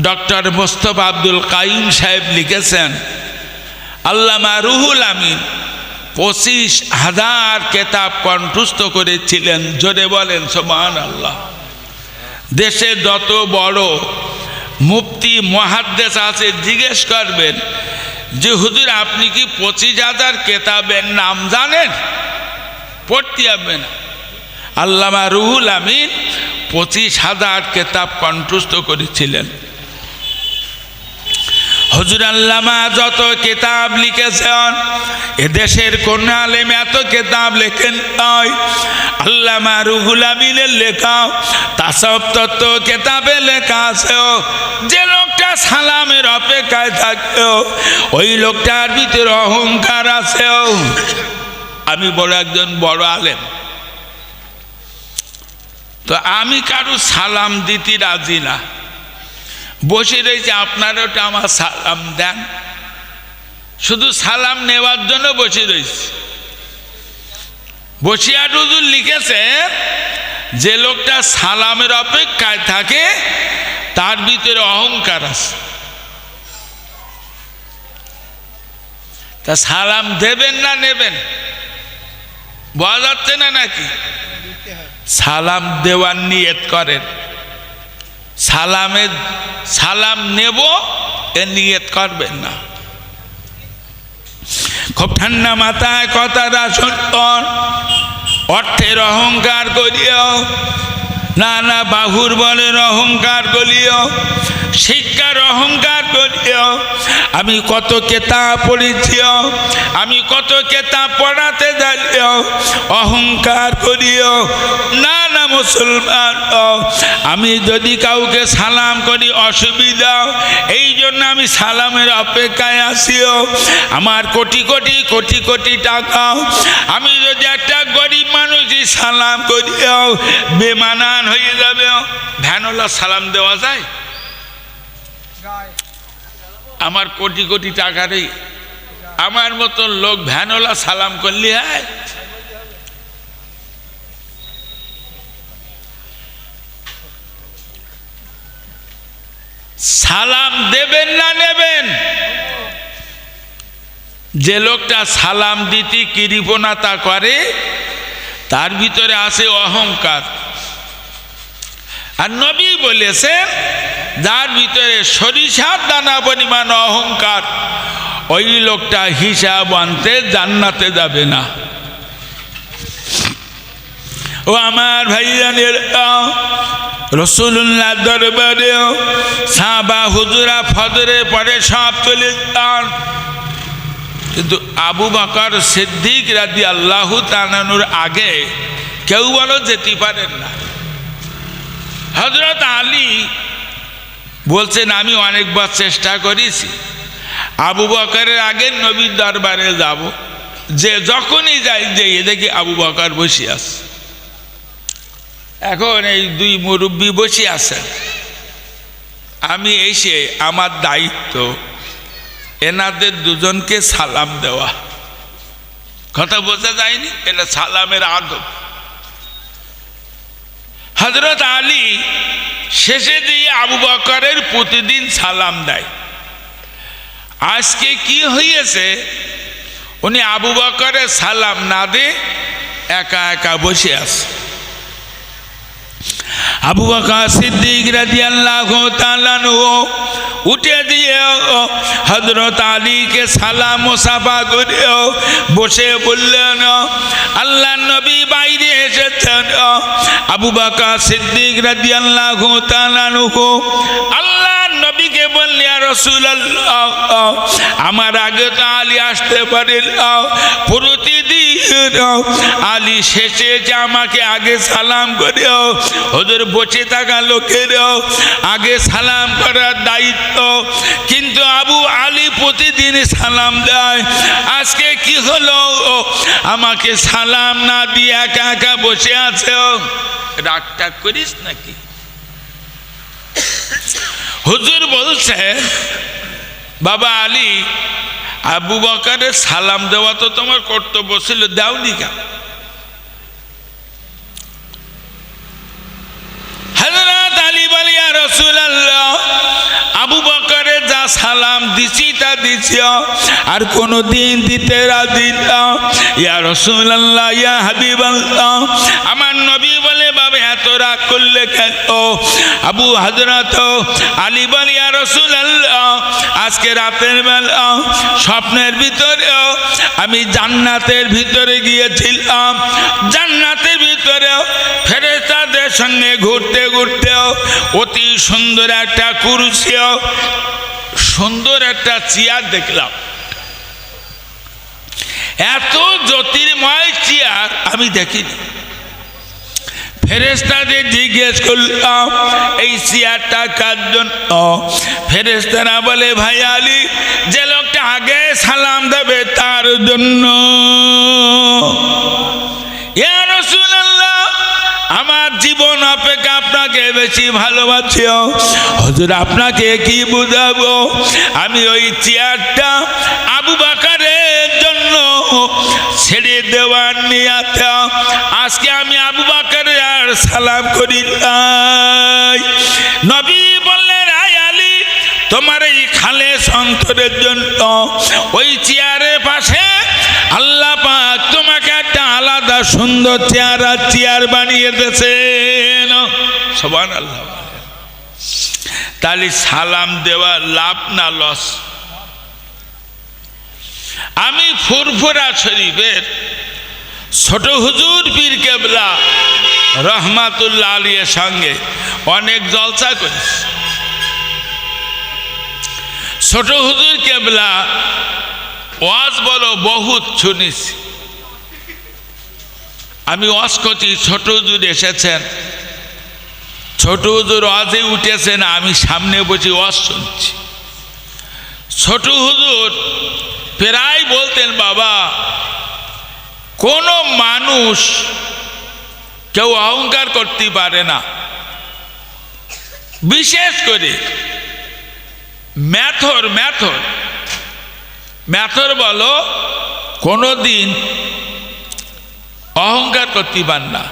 Doctor Mostafa Abdul Qayyim সাহেব লিখেছেন, আল্লামা রুহুল আমিন পঁচিশ হাজার কেতাব কণ্ঠস্থ করেছিলেন, জোরে বলেন সোমান আল্লাহ দেশে যত বড় মুফতি মহাদ্দেশ আছে, জিজ্ঞেস করবেন যে, হুজুর, আপনি কি পঁচিশ হাজার কেতাবের নাম জানেন? পড়তে হবে না। আল্লামা রুহুল আমিন পঁচিশ হাজার কেতাব কণ্ঠস্থ করেছিলেন। হজুর আল্লামা যত কেতাব লিখেছেন, এদেশের কোন আলেম এত কেতাব লেখেন নয় আল্লামা রুহুল আমিনের লেখা, তাসব তত্ত্ব কেতাবে লেখা আছে যে লোকটা সালামের অপেক্ষায় থাকে ওই লোকটার ভিতরে অহংকার আছে আমি বড় একজন বড় আলেম। তো আমি কারও সালাম দিতে রাজি না। বসে রয়েছে, আপনারা ওটা আমার সালাম দেন। শুধু সালাম নেওয়ার জন্য বসে রয়েছে। বসিয়া রুজুল লিখেছে, যে লোকটা সালামের অপেক্ষায় থাকে, তার ভিতরে অহংকার আছে। তা সালাম দেবেন না নেবেন? বলা যাচ্ছে না নাকি? সালাম দেওয়ার নিয়ত করেন। সালামের সালাম নেব, এ নিয়ত করবেন না। খুব ঠান্ডা মাথায় কথাটা শুনতন অর্থের অহংকার করিও না না বাহুর বলের অহংকার করিও শিক্ষার অহংকার করিও আমি কত কেতাব পড়েছিও, আমি কত কেতাব পড়াতে জানিও অহংকার করিও না মুসলমান আমি যদি কাউকে সালাম করি অসুবিধা, এই জন্য আমি সালামের অপেক্ষায় আসিও আমার কোটি কোটি কোটি কোটি টাকা। আমি যদি একটা গরিব মানুষই সালাম করিও বেমানান হয়ে যাবে ভ্যানওয়ালা সালাম দেওয়া যায়? আমার কোটি কোটি টাকারই আমার মতন লোক ভ্যানওয়ালা সালাম করলি হয়? সালাম দেবেন না নেবেন? যে লোকটা সালাম দিতে কৃপণতা করে, তার ভিতরে আছে অহংকার। আর নবী বলেছেন, যার ভিতরে সরিষার দানা পরিমাণ অহংকার, ওই লোকটা হিসাব আনতে জান্নাতে যাবে না। ও আমার ভাইজানের রসুল্লাহ দরবারে সাবা হুজুরা ফদরে পরে সব চলে যান। কিন্তু আবু বাকর সিদ্দিক রাজি আল্লাহ তানানুর আগে কেউ বলো যেতে পারেন না। হজরত আলী বলছেন, আমি অনেকবার চেষ্টা করেছি। আবু বকরের আগে নবীর দরবারে যাব। যে যখনই যাই, যে দেখি আবু বকর বসে এখন এই দুই মুরব্বী বসে আছেন আমি এসে আমার দায়িত্ব, এনাদের দুজনকে সালাম দেওয়া। কথা বোঝা যায়নি, এটা সালামের আদব। হজরত আলী শেষে দিয়ে আবু বকরের প্রতিদিন সালাম দেয়। আজকে কি হয়েছে উনি আবু বকরের সালাম না দে একা একা বসে আছে। আবু বাকা সিদ্দিক রাদিয়াল্লাহু তাআলা উঠে দিয়ে হজরত আলীকে সালাম মুসাফা করে বসে বললেন আল্লাহ নবী বাইরে এসেছেন আবু বাকা সিদ্দিক তাআলা আল্লাহ রসুল আমার আগে তো আলী আসতে পারে প্রতিদিন আলী শেষে যে আমাকে আগে সালাম করে ওদের বসে থাকা লোকের আগে সালাম করার দায়িত্ব। কিন্তু আবু আলী প্রতিদিন সালাম দেয়, আজকে কি হলো? আমাকে সালাম না দিয়ে একা একা বসে আছে। রাগ টাগ করিস নাকি? হুজুর বলছে, বাবা আলী, আবু বকারের সালাম দেওয়া তো তোমার কর্তব্য ছিল, দাওনি কেন? হজরত আলী বলিয়া রসুল আল্লাহ দিছি, তা দিছি আর কোনো দিন দিতে রাজি না। ইয়া রসুল্লাহ ইয়া হাবিব আমার নবী বলে, বাবা, এত রাগ করলে কেন? আবু হাজরত আলী বল, ইয়া রসুল্লাহ আজকে রাতের বেলা, স্বপ্নের ভিতরেও আমি জান্নাতের ভিতরে গিয়েছিলাম। জান্নাতের ভিতরেও ফেরেস্তাদের সঙ্গে ঘুরতে ঘুরতেও অতি সুন্দর একটা কুরুশিও সুন্দর একটা চেয়ার দেখলাম। এত জ্যোতির্ময় চেয়ার আমি দেখিনি। ফেরেস্তাদের জিজ্ঞেস করলাম এই চেয়ারটা কার জন্য? ফেরেস্তারা বলে ভাই আলী যে লোকটা আগে সালাম দেবে তার জন্য। ইয়া রাসূলুল্লাহ, আমার জীবন অপেক্ষা আপনাকে বেশি ভালোবাসি হজুর, আপনাকে কি বুঝাবো? আমি ওই চেয়ারটা আবু বাকারের জন্য ছেড়ে দেওয়ার নিয়াতে আজকে আমি আবু বাকারে আর সালাম করি নাই। নবী বললেন, আয় আলী, তোমার এই খালে সন্তরের জন্য ওই চেয়ারের পাশে আল্লাহ তোমাকে সুন্দর চেয়ার আর চেয়ার বানিয়ে দিয়েছেন। সবান আল্লাহ তাহলে সালাম দেওয়া লাভ না লস? আমি ফুরফুরা শরীফের ছোট হুজুর পীর কেবলা রহমাতুল্লাহ আলিয়ের সঙ্গে অনেক জলসা করেছি। ছোট হুজুর কেবলা ওয়াজ বলো, বহুত শুনেছি। আমি ওয়াজ করছি, ছোট হুজুর এসেছেন। ছোট হুজুর ওয়াজে উঠেছেন আমি সামনে বসে ওয়াজ শুনছি। ছোট হুজুর প্রায় বলতেন, বাবা, কোনো মানুষ কেউ অহংকার করতে পারে না। বিশেষ করে ম্যাথর ম্যাথর। ম্যাথর বলো কোনো দিন অহংকার করতে পার না।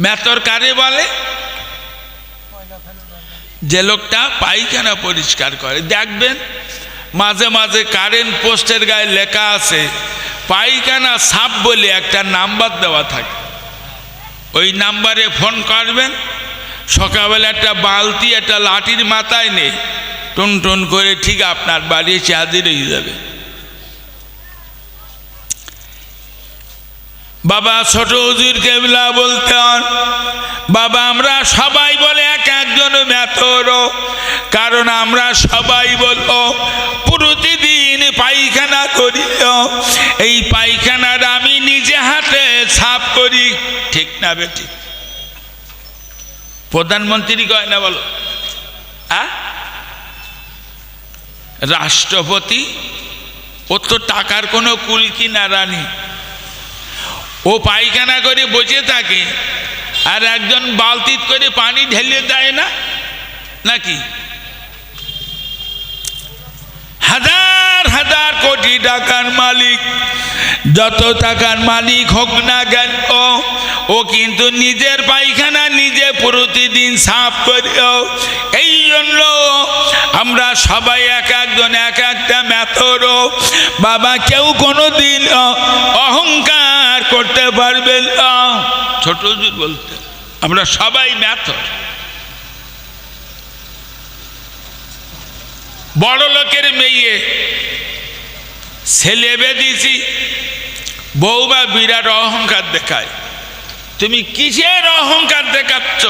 ম্যাথর কারে বলে? যে লোকটা পায়খানা পরিষ্কার করে। দেখবেন, মাঝে মাঝে কারেন্ট পোস্টের গায়ে লেখা আছে, পায়খানা সাপ বলে একটা নাম্বার দেওয়া থাকে। ওই নাম্বারে ফোন করবেন, সকালবেলা একটা বালতি, একটা লাঠির মাথায় নেই টুন টুন করে ঠিক আপনার বাড়ি এসে হাজির হয়ে যাবে। বাবা, ছোট হুজুর কেবলা বলতেন, বাবা, আমরা সবাই বলে এক একজন ম্যাথর কারণ আমরা সবাই বলব, প্রতিদিন পায়খানা করি। এই পায়খানার আমি নিজে হাতে সাফ করি। ঠিক না বেটি? প্রধানমন্ত্রী কয় না বলো? রাষ্ট্রপতি, ও তো টাকার কোনো কুল কিনা রানী ও পায়খানা করে বসে থাকে। আর একজন বালতিত করে পানি ঢেলে দেয় না? নাকি? হাজার হাজার কোটি টাকার মালিক, যত টাকার মালিক হোক না কেন, ও কিন্তু নিজের পায়খানা নিজে প্রতিদিন সাফ করিও এই জন্য আমরা সবাই এক একজন এক একটা ম্যাথর বাবা কেউ কোনো দিন অহংকার করতে পারবে না। ছোট বলতে, আমরা সবাই ম্যাথর। বড় লোকের মেয়ে, ছেলে বেদিছি বউবা বিরাট অহংকার দেখায়। তুমি কিসের অহংকার দেখাচ্ছ?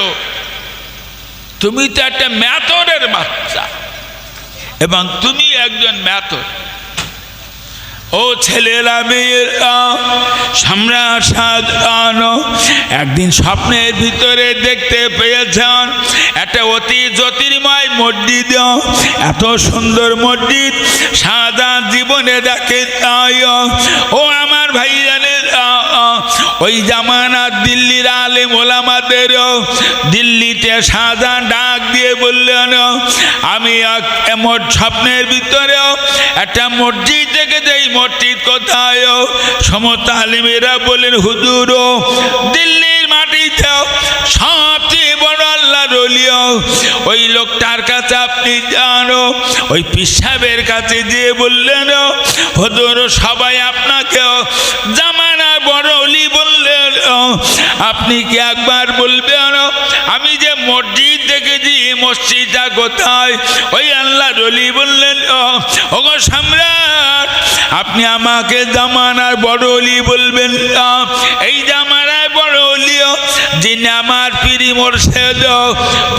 তুমি তো একটা ম্যাথরের বাচ্চা। এবং তুমি একজন ম্যাথর। ও ছেলেরা, মেয়েরা, সম্রাট সাজান একদিন স্বপ্নের ভিতরে দেখতে পেয়েছেন একটা অতি জ্যোতির্ময় মসজিদ। এত সুন্দর মসজিদ সাদা জীবনে দেখে তাই। ও আমার ভাই জানের ওই জামানার দিল্লির আলেম ওলামাদের দিল্লিতে সাদা ডাক দিয়ে বললেন, আমি এমন স্বপ্নের ভিতরেও একটা মসজিদ থেকে যেই, মসজিদ কোথায়? সমস্ত আলিমেরা বলেন হুজুর, দিল্লির মাটিতে সবচেয়ে বড় আল্লাহ রলিও ওই লোকটার কাছে আপনি জানো ওই পিসাবের কাছে দিয়ে বললেন হদর সবাই আপনাকে জামানা বড় অলি বললেন আপনি কি একবার বলবেন? আমি যে মসজিদ দেখেছি মসজিদটা কোথায়? ওই আল্লাহ রলি বললেন ওগো সম্রাট, আপনি আমাকে জামানার বড় অলি বলবেন। এই জামানায় বড় অলিও যিনি আমার পিড়ি মোর্শেদ,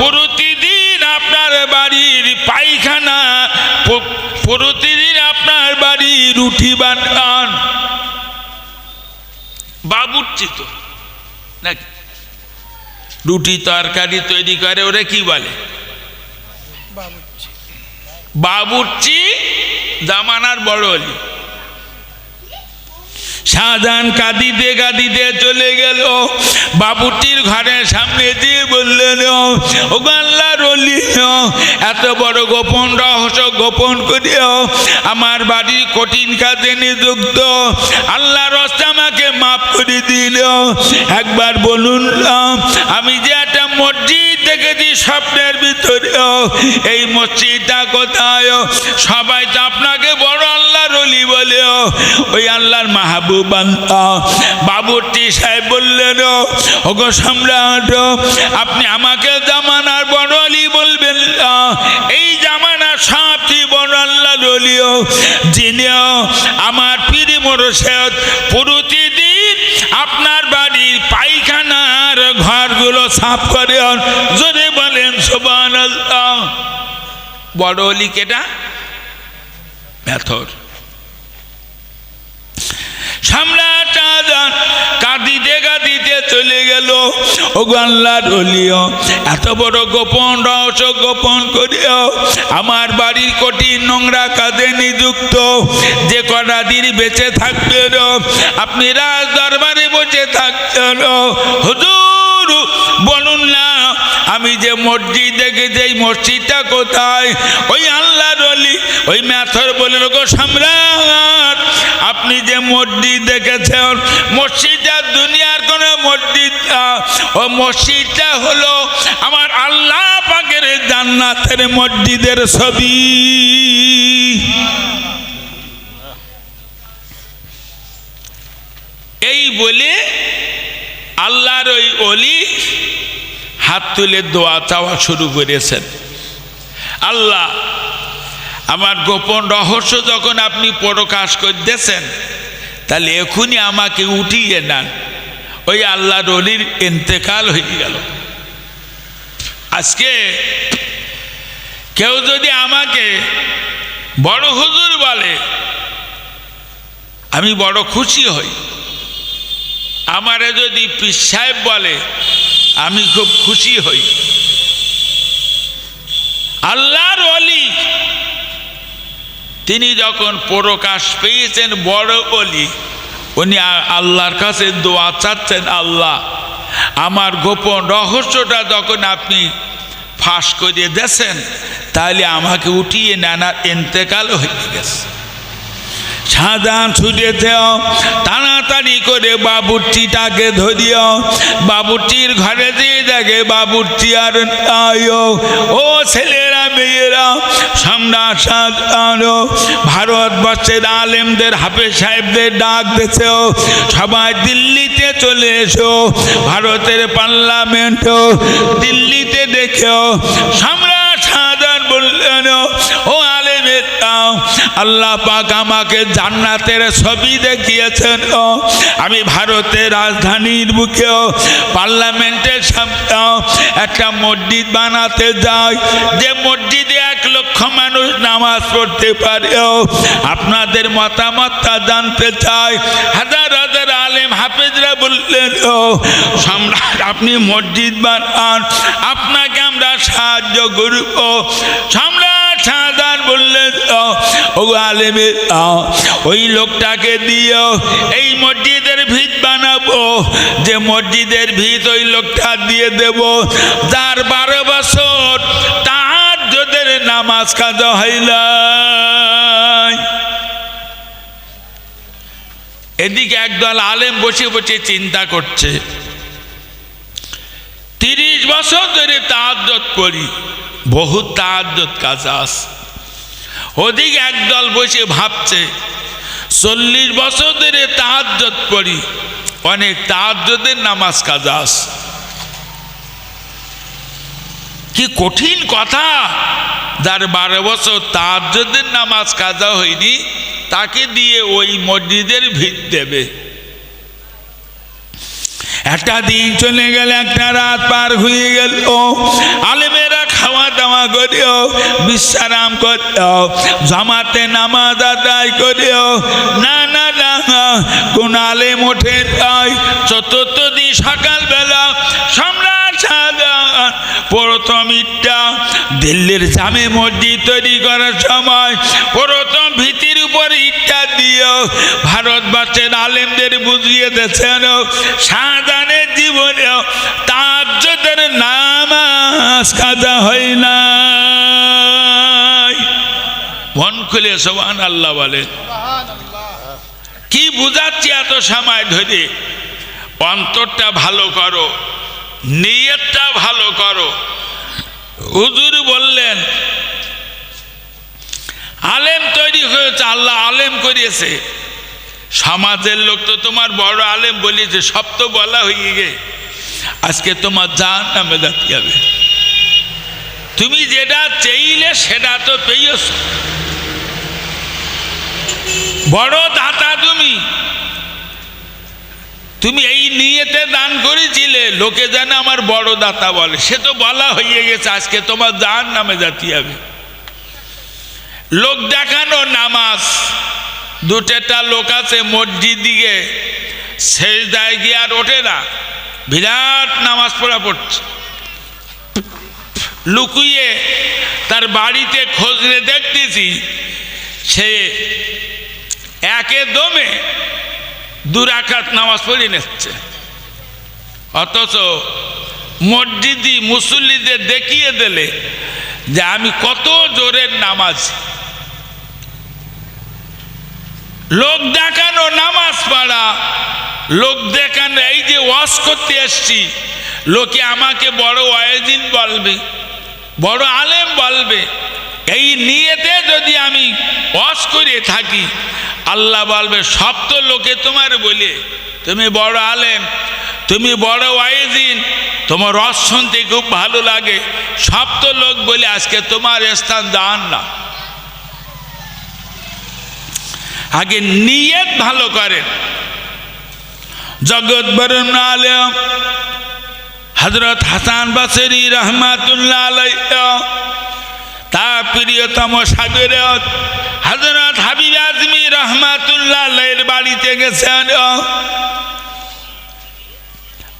প্রতিদিন আপনার বাড়ির পায়খানা, প্রতিদিন আপনার বাড়ির রুটি বানান বাবুর্চি নাকি? রুটি তরকারি তৈরি করে, ওরা কি বলে? বাবুর্চি। জামানার বড় অলি। শাহজাহান কাঁদিতে কাঁদিতে চলে গেল। বাবুটির ঘরের সামনে দিয়ে বললেন, ও আল্লাহ রলি এত বড় গোপন রহস্য গোপন করিও আমার বাড়ির কঠিন কাজে নিযুক্ত। আল্লাহ রস্তা আমাকে করে দিল, একবার বলুন আমি যে একটা মসজিদ দেখেছি স্বপ্নের ভিতরে এই মসজিদটা কোথায় সবাই তো আপনাকে বড় আল্লাহ রলি বলে, ওই আল্লাহর মাহবুব বাবুটি সাহেব বললেন, ওগো সম্রাট, আপনি আমাকে জামানার বড় অলি বলবেন। এই জামানার সবচেয়ে বড় আল্লাহ রলিও যিনিও আমার পিড়ি মোরশেদ প্রতিদিন আপনার বাড়ির পায়খানার ঘরগুলো সাফ করে জোরে বলেন সোবান বড় অলি কেটা মেথর। সম্রাট আজান কাঁদিতে কাঁদিতে চলে গেল। ও আল্লাহর অলিও, এত বড় গোপন রহস্য গোপন করিও আমার বাড়ির কঠিন নোংরা কাজে নিযুক্ত। যে কটা দিন বেঁচে থাকবেন আপনি রাজ দরবারে বসে থাকবেন হুজুর, বলুন না, আমি যে মসজিদ দেখেছি, এই মসজিদটা কোথায়? ওই আল্লাহর অলি ওই ম্যাথর বলে গো সম্রাট, আপনি যে মসজিদ দেখেছেন, মসজিদটা দুনিয়ার কোন মসজিদ। ও মসজিদটা হলো আমার আল্লাহ পাকের জান্নাতের মসজিদের ছবি। এই বলে আল্লাহর ওই অলি হাত তুলে দোয়া চাওয়া শুরু করেছেন। আল্লাহ, আমার গোপন রহস্য যখন আপনি প্রকাশ করতেছেন, তাহলে এখনই আমাকে উঠিয়ে নেন। ওই আল্লাহ রলির ইন্তেকাল হয়ে গেল। আজকে কেউ যদি আমাকে বড় হুজুর বলে, আমি বড় খুশি হই। আমারে যদি পীর সাহেব বলে, আমি খুব খুশি হই। আল্লাহর অলি তিনি যখন প্রকাশ পেয়েছেন বড় অলি উনি আল্লাহর কাছে দোয়া চাচ্ছেন, আল্লাহ, আমার গোপন রহস্যটা যখন আপনি ফাঁস করে দেন তাহলে আমাকে উঠিয়ে নানা ইন্তেকাল হয়ে গেছে। সাজান ছুটেছেও তাড়াতাড়ি করে বাবুর্চিটাকে ধরিও। বাবুর্চির ঘরে দিয়ে দেখে বাবুর্চি আর ও ছেলেরা, মেয়েরা সম্রাট সাজানো ভারতবর্ষের আলেমদের, হাফেজ সাহেবদের ডাক দিয়েছেও সবাই দিল্লিতে চলে এসো। ভারতের পার্লামেন্টও দিল্লিতে দেখেও। সম্রাট আল্লাহ পাক আমাকে জান্নাতের ছবি দেখিয়েছেন আমি ভারতের রাজধানীর বুকেও পার্লামেন্টের সামনেও একটা মসজিদ বানাতে যাই। যে মসজিদে লক্ষ মানুষ নামাজ পড়তে পারে আপনাদের মতামতটা জানতে চাই। হাজার হাজার আলেম হাফেজরা বললেন সম্রাট আপনি মসজিদ বানান আপনাকে আমরা সাহায্য করব। সম্রাট শাহজাহান বললেন ও, আলেমে ওই লোকটাকে দিও এই মসজিদের ভিত বানাবো যে মসজিদের ভিত ওই লোকটা দিয়ে দেব। যার বারো বছর যোদের নামাজ কাজা হইল এদিকে একদল আলেম বসে বসে চিন্তা করছে। তিরিশ বছর ধরে তাহাজ্জত পড়ি বহু তাহাজ্জত কাজ আস ওদিক একদল বসে ভাবছে, চল্লিশ বছর ধরে তাহাজ্জত পড়ি অনেক তাহাজ্জতের নামাজ কাজাস কি কঠিন কথা। যার বারো বছর তার যদি নামাজ কাজা হয়নি, তাকে দিয়ে ওই মসজিদের ভিত দেবে। একটা দিন চলে গেল, একটা রাত পার হয়ে গেল। আলেমেরা খাওয়া দাওয়া করিও, বিশ্রাম করিও, জামাতে নামাজ আদায় করিও। না না না, কোন আলেম ওঠে নাই। চতুর্থ দিন সকালবেলা সম্রাট প্রথম ইটটা দিল্লির জামে মসজিদ তৈরি করার সময় প্রথম ভীতির উপর ইটটা দিও ভারতবর্ষের আলেমদের বুঝিয়ে দিয়েছেন। শাহজাহানের জীবনেও তাজ্জদের নামাজ কাজা হয় না মন খুলে সোহান আল্লাহ বলে। কি বুঝাচ্ছি এত সময় ধরে? অন্তরটা ভালো করো, নিয়তটা ভালো করো। হুজুর বললেন, আলেম তৈরি হয়েছে, আল্লাহ আলেম করিয়েছে। সমাজের লোক তো তোমার বড় আলেম বলিয়েছে, সব তো বলা হয়ে গে আজকে তোমার জান নামে যাতে যাবে তুমি যেটা চেইলে সেটা তো পেয়েছ। বড় দাতা তুমি। তুমি এই নিয়েতে দান করেছিলে, লোকে যেন আমার বড় দাতা বলে। সে তো বলা হয়ে গেছে, আজকে তোমার দান নামে জাতি হবে। লোক দেখানো নামাজ। দুটেটা লোক আছে মসজিদ দিকে শেষ দায় গিয়ে আর ওঠে না। বিরাট নামাজ পড়া পড়ছে। লুকুইয়ে তার বাড়িতে খোঁজরে দেখতেছি, সে একে দমে দুরাকাত নামাজ পড়ে নিচ্ছে। অথচ মসজিদি মুসল্লিদের দেখিয়ে দিলে যে আমি কত জোরের নামাজ। লোক দেখানো নামাজ পড়া, লোক দেখানো এই যে ওয়াশ করতে এসছি, লোকে আমাকে বড় ওয়াইদিন বলবে। বড় আলেম বলবে, এই নিয়েতে যদি আমি ওয়াশ করে থাকি, আল্লাহ বলবে সপ্ত লোকে তোমার বলে। তুমি বড় আলেম, তুমি বড় ওয়াইদিন তোমার রস শুনতে খুব ভালো লাগে। সপ্ত লোক বলে, আজকে তোমার স্থান দান না। আগে নিয়ত ভালো করেন। জগৎ বরুণ আলম হজরত হাসান বাসরি রহমাতুল্লাহ আলাই তার প্রিয়তম সাগর হজরত হাবিব আজমি রহমাতুল্লাহ বাড়িতে গেছেন।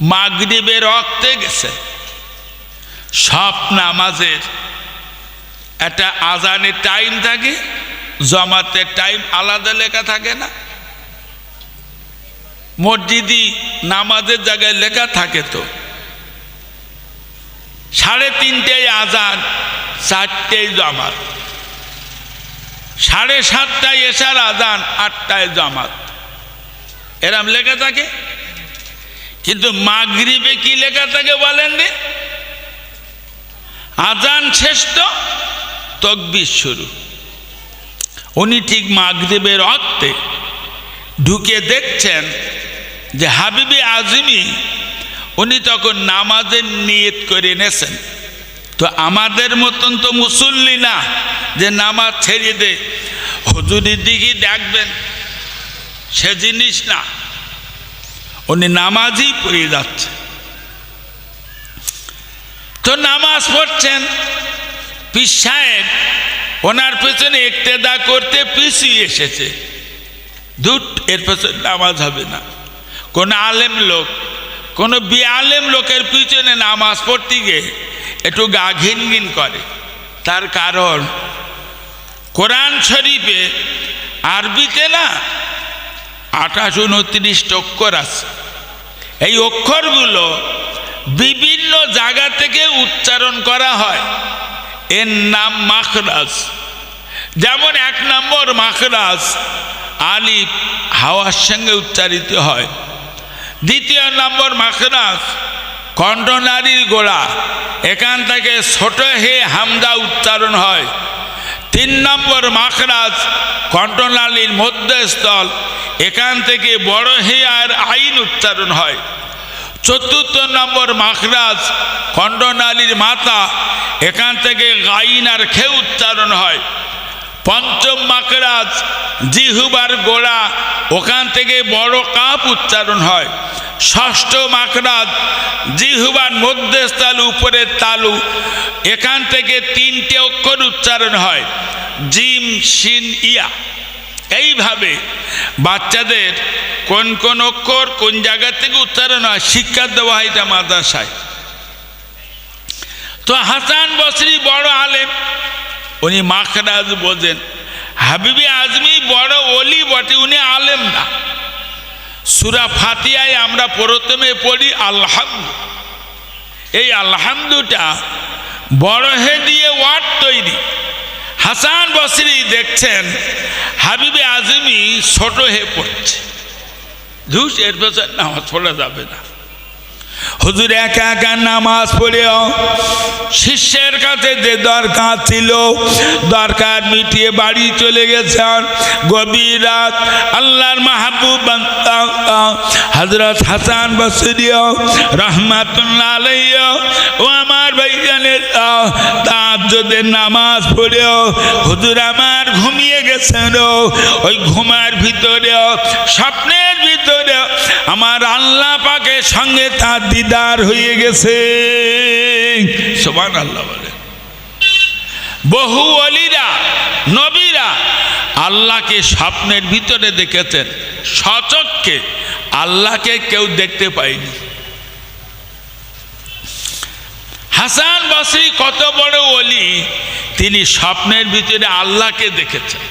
মাগরিবে রক্তে গেছে। সব নামাজের একটা আজানের টাইম থাকে, জমাতের টাইম আলাদা লেখা থাকে না। মসজিদি নামাজের জায়গায় লেখা থাকে তো। সাড়ে তিনটেয় আজান চারটেয় জামাত। সাড়ে সাতটায় এসার আজান, আটটায় জামাত। এরম লেখা থাকে? কিন্তু মাগরিবে কি লেখা থাকে বলেন রে? আজান শেষ তো, তকবির শুরু। উনি ঠিক মাগরিবের অর্থে ঢুকে দেখছেন যে হাবিবি আজমি উনি তখন নামাজের নিয়ত করে নেছেন। তো আমাদের মতন তো মুসল্লি না যে নামাজ ছেড়ে দে। হজুরির দিকে দেখবেন সে জিনিস না। উনি নামাজই পড়ে যাচ্ছে। তো নামাজ পড়ছেন পিস সাহেব ওনার পেছনে একটেদা করতে পিছিয়ে এসেছে। দুট, এর পেছনে নামাজ হবে না। কোন আলেম লোক কোনো বিআলেম লোকের পিছনে নামাজ পড়তে গিয়ে একটু গা ঘিন ঘিন করে। তার কারণ, কোরআন শরীফে আরবিতে না আঠাশ উনত্রিশ অক্ষর আছে। এই অক্ষরগুলো বিভিন্ন জায়গা থেকে উচ্চারণ করা হয়। এর নাম মাখরাজ। যেমন এক নম্বর মাখরাজ আলিফ হাওয়ার সঙ্গে উচ্চারিত হয়। দ্বিতীয় নম্বর মাখরাজ, কণ্ঠনারীর গোড়া এখান থেকে ছোট হে হামদা উচ্চারণ হয়। তিন নম্বর মাখরাজ, কণ্ঠনালীর মধ্যস্থল। এখান থেকে বড় হে আর আইন উচ্চারণ হয়। চতুর্থ নম্বর মাখরাজ, কণ্ঠনালীর মাথা। এখান থেকে গাইন আর খে উচ্চারণ হয়। পঞ্চম মাকরাজ জিহুবার গোড়া ওখান থেকে বড় কাপ উচ্চারণ হয়। ষষ্ঠ মাকরাজ জিহুবার মধ্যস্থল উপরের তালু। এখান থেকে তিনটে অক্ষর উচ্চারণ হয়, জিম, শিন, ইয়া। এইভাবে বাচ্চাদের কোন কোন অক্ষর কোন জায়গা থেকে উচ্চারণ হয়, শিক্ষা দেওয়া হয় এটা মাদ্রাসায়। তো হাসান বসরি বড় আলেম, উনি মাখরাজ বোঝেন। হাবিবি আজমি বড় অলি বটে, উনি আলেম না। সুরা ফাতিয়ায় আমরা প্রথমে পড়ি আলহামদু। এই আলহামদুটা বড় হে দিয়ে ওয়ার্ড তৈরি। হাসান বসরি দেখছেন, হাবিবে আজমি ছোট হে পড়ছে। ধুস, এর পেছনে নামাজ পড়া যাবে না। হুজুর একা একা নামাজ পড়েও শিষ্যের কাছে যে দরকার ছিল, দরকার মিটিয়ে বাড়ি চলে গেছেন। গভীর রাত আল্লাহর মাহবুব হজরত হাসান বসরিও রহমাতুল্লাহ আলাইয়া ও আমার ভাইজানের তার যদি নামাজ পড়েও হুজুর আমার ঘুমিয়ে গেছেন ওই ঘুমার ভিতরেও স্বপ্নের ভিতরে আমার আল্লাহ পাকের সঙ্গে তার দিদার হয়ে গেছে। সমান আল্লাহ বলে। বহু অলিরা, নবীরা আল্লাহকে স্বপ্নের ভিতরে দেখেছেন সচককে আল্লাহকে কেউ দেখতে পায়নি। হাসান বাসি কত বড় অলি তিনি স্বপ্নের ভিতরে আল্লাহকে দেখেছেন।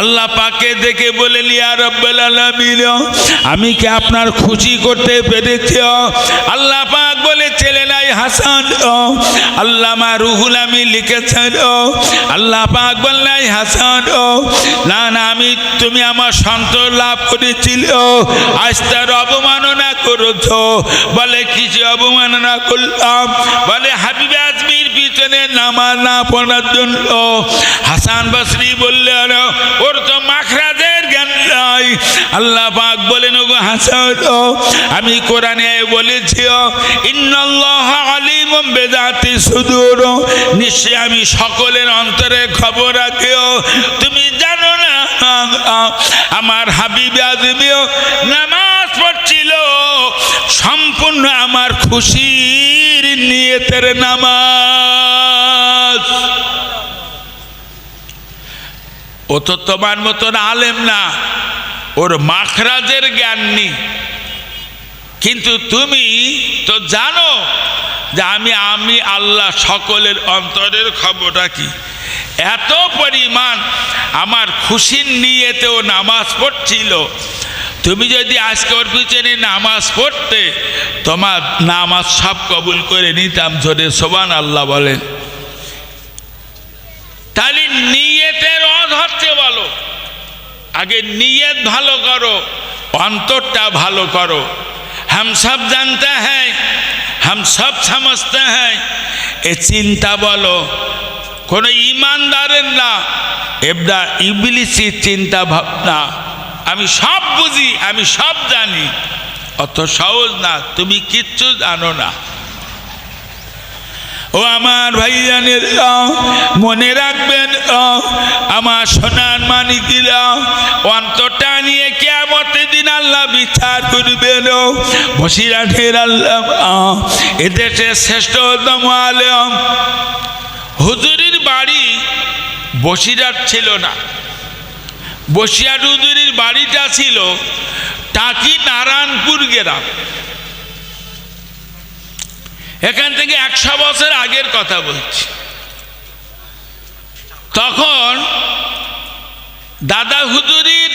আল্লাহ পাকে দেখে বলে আমি কি আপনার খুশি করতে পেরেছি? আল্লাহ পাক বলে, ছেলে নাই হাসান আল্লামা রুহুল আমি লিখেছেন, ও, আল্লাহ পাক বললাই হাসান, ও, না না, আমি, তুমি আমার সন্তোষ লাভ করেছিল আজ তার অবমাননা করেছ। বলে কিছু অবমাননা করলাম? বলে, হাবিবে আজমির পিছনে নামাজ না পড়ার জন্য। হাসান বসরি বললে ওর তো মাখরাজের জ্ঞান আল্লাহ পাক বলেন, ওগো হাসান, আমি কোরআনে বলেছি সুদূর। নিশ্চয় আমি সকলের অন্তরে খবর রাখিও তুমি জানো না, আমার হাবিব আজমিও নামাজ পড়ছিল, সম্পূর্ণ আমার খুশির নিয়তের নামাজ। ও তো তোমার মতন আলেম না। ওর মাখরাজের জ্ঞান নেই। কিন্তু তুমি তো জানো যে আমি আমি আল্লাহ সকলের অন্তরের খবরটা কি? এত পরিমাণ আমার খুশির নিয়েতেও নামাজ পড়ছিল। তুমি যদি আজকে ওর পিছনে নামাজ পড়তে, তোমার নামাজ সব কবুল করে নিতাম জোরে সোবান আল্লাহ বলেন। তাহলে নিয়তের অধ হচ্ছে বলো। আগে নিয়ত ভালো করো অন্তরটা ভালো করো हम सब जानते हैं हम सब समझते हैं এ চিন্তা বলো কোনো ইমানদারের না এবদা ইবলিসি চিন্তা ভাবনা আমি সব বুঝি আমি সব জানি অত সহজ না তুমি কিচ্ছু জানো না ও আমার ভাইজানের মনে রাখবেন আমার সোনার মানিকিরা, অন্তরটা নিয়ে কেমতে দিন আল্লাহ বিচার করবেন বসিরাঠের আল্লাহ এদেশের শ্রেষ্ঠতম আলম। হুজুরির বাড়ি বসিরাট ছিল না। বসিরাট হুজুরির বাড়িটা ছিল টাকি নারায়ণপুর গ্রাম। এখান থেকে একশো বছর আগের কথা বলছি। তখন দাদা হুজুরির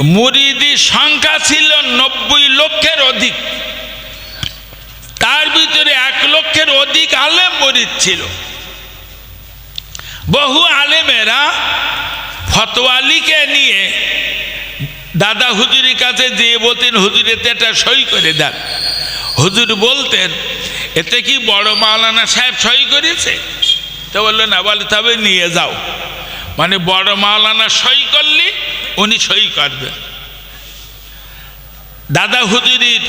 মুরিদির সংখ্যা ছিল নব্বই লক্ষের অধিক। তার ভিতরে এক লক্ষের অধিক আলেম মরিদ ছিল। বহু আলেমেরা ফতোয়ালিকে নিয়ে দাদা হুজুরির কাছে যেয়ে বলতেন হুজুরেতে একটা সই করে দেন। হুজুর বলতেন, এতে কি বড় মাওলানা সাহেব সই করেছে? তো বলল, না, বলে, তবে নিয়ে যাও। মানে বড় মাওলানা সই করলে উনি সই করবেন। দাদা হুজুরির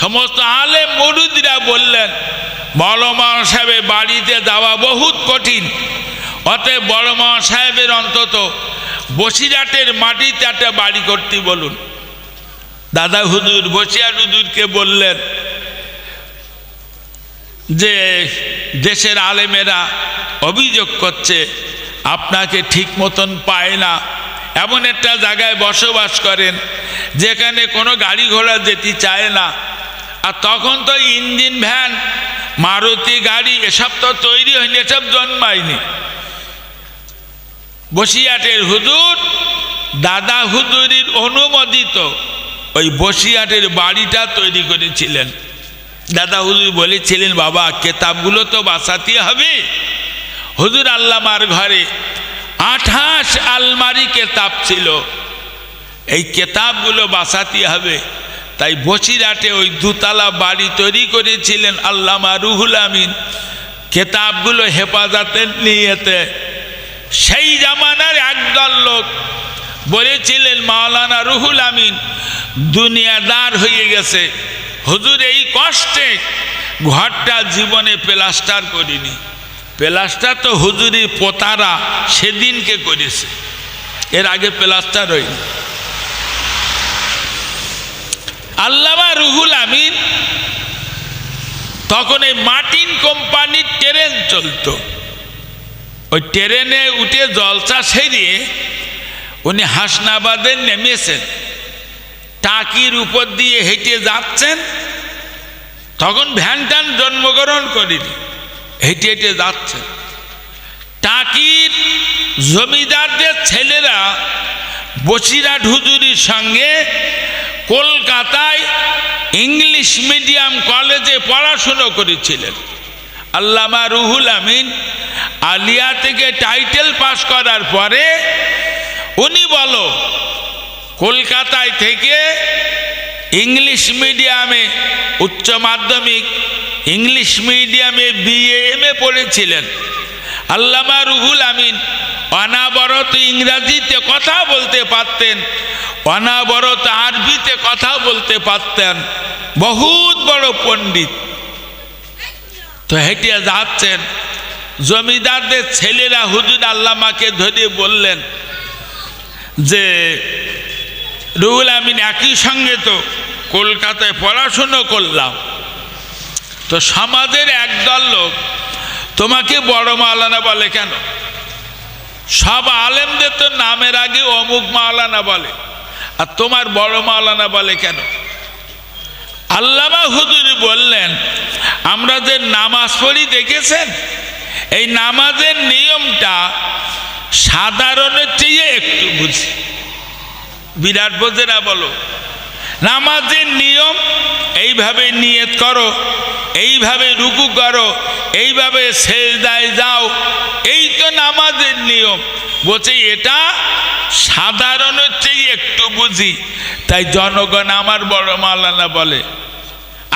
সমস্ত আলে মরুদিরা বললেন, বড় মাওলানা সাহেবের বাড়িতে যাওয়া বহুত কঠিন। অতএব বড় মাওলানা সাহেবের অন্তত বসিরহাটের মাটিতে একটা বাড়ি করতে বলুন। দাদা হুজুর বসিয়ার হুজুরকে বললেন যে, দেশের আলেমেরা অভিযোগ করছে, আপনাকে ঠিক মতন পায় না। এমন একটা জায়গায় বসবাস করেন, যেখানে কোনো গাড়ি ঘোড়া যেতে চায় না। আর তখন তো ইঞ্জিন ভ্যান, মারুতি গাড়ি, এসব তো তৈরি হয়নি, এসব জন্মায়নি। বসিয়াটের হুজুর, দাদা হুজুরির অনুমোদিত। ওই বসিয়াটের বাড়িটা তৈরি করেছিলেন। দাদা হুজুর বলেছিলেন, বাবা, কেতাবগুলো তো বাঁচাতে হবে। হুজুর আল্লামার ঘরে আঠাশ আলমারি কেতাব ছিল। এই কেতাবগুলো বাঁচাতে হবে। তাই বসিরাটে ওই দুতলা বাড়ি তৈরি করেছিলেন আল্লামা রুহুল আমিন। কেতাবগুলো হেফাজতের নিয়েতে সেই জামানার একদল লোক বলেছিলেন, মাওলানা রুহুল আমিন দুনিয়াদার হয়ে গেছে। হুজুর, এই কষ্টে ঘরটা জীবনে প্লাস্টার করিনি। প্লাস্টার তো হুজুরির পোতারা সেদিনকে করেছে। এর আগে প্লাস্টার হয়নি। আল্লামা রুহুল আমিন তখন এই মার্টিন কোম্পানির ট্রেন চলতো। ওই ট্রেনে উঠে জলসা সেরিয়ে উনি হাসনাবাদে নেমেছেন। টাকির উপর দিয়ে হেঁটে যাচ্ছেন। তখন ভ্যান ট্যান জন্মগ্রহণ করিনি। হেঁটে হেঁটে যাচ্ছেন। টাকির জমিদারদের ছেলেরা বসিরাট হুজুরির সঙ্গে কলকাতায় ইংলিশ মিডিয়াম কলেজে পড়াশুনো করেছিলেন। আল্লামা রুহুল আমিন আলিয়া থেকে টাইটেল পাস করার পরে উনি বলো, কলকাতায় থেকে ইংলিশ মিডিয়ামে, উচ্চ মাধ্যমিক ইংলিশ মিডিয়ামে বিএ এম এ পড়েছিলেন। আল্লামা রুহুল আমিন অনাবরত ইংরাজিতে কথা বলতে পারতেন, অনাবরত আরবিতে কথা বলতে পারতেন। বহুত বড় পণ্ডিত। তো হেঁটে যাচ্ছেন। জমিদারদের ছেলেরা হুজুর আল্লামাকে ধরে বললেন যে, রুহুল আমিন একই সঙ্গে তো কলকাতায় পড়াশুনো করলাম। তো সমাজের একদল লোক তোমাকে বড় মাওলানা বলে কেন? সব আলেমদের তো নামের আগে অমুক মাওলানা বলে, আর তোমার বড় মাওলানা বলে কেন? আল্লামা হুজুরি বললেন আমরা যে নামাজ পড়ি, দেখেছেন? এই নামাজের নিয়মটা সাধারণের চেয়ে একটু বুঝি। বিরাট বোঝেরা বলো, নামাজের নিয়ম, এইভাবে নিয়ত করো, এইভাবে রুকু করো, এইভাবে সেজদায় যাও, এই তো নামাজের নিয়ম। বলছে, এটা সাধারণের চেয়ে একটু বুঝি। তাই জনগণ আমার বড় মালানা বলে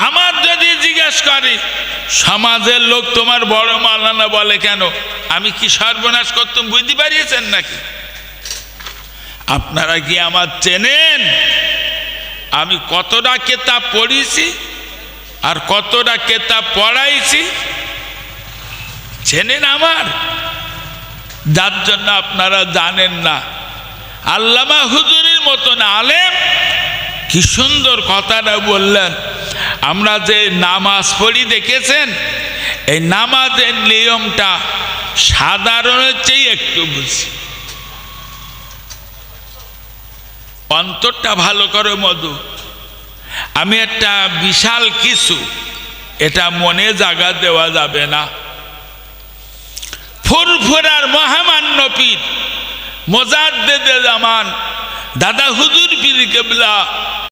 আমার যদি জিজ্ঞেস করে, সমাজের লোক তোমার বড় মালানা বলে কেন? আমি কি সর্বনাশ করতাম, বুঝতে পারিয়েছেন নাকি? আপনারা কি আমার চেনেন? আমি কতটা কেতাব পড়িয়েছি আর কতটা কেতাব পড়াইছি? চেনেন আমার? যার জন্য আপনারা জানেন না। আল্লামা হুজুরির মতন আলেম কি সুন্দর কথাটা বললেন আমরা যে নামাজ পড়ি, দেখেছেন? এই নামাজের নিয়মটা সাধারণের চেয়ে একটু বুঝি। অন্তরটা ভালো করে, মধু। আমি একটা বিশাল কিছু, এটা মনে জাগা দেওয়া যাবে না। ফুরফুরার মহামান্য পীর, মোজাদ্দেদে জামান দাদা হুজুর পীর কেবলা।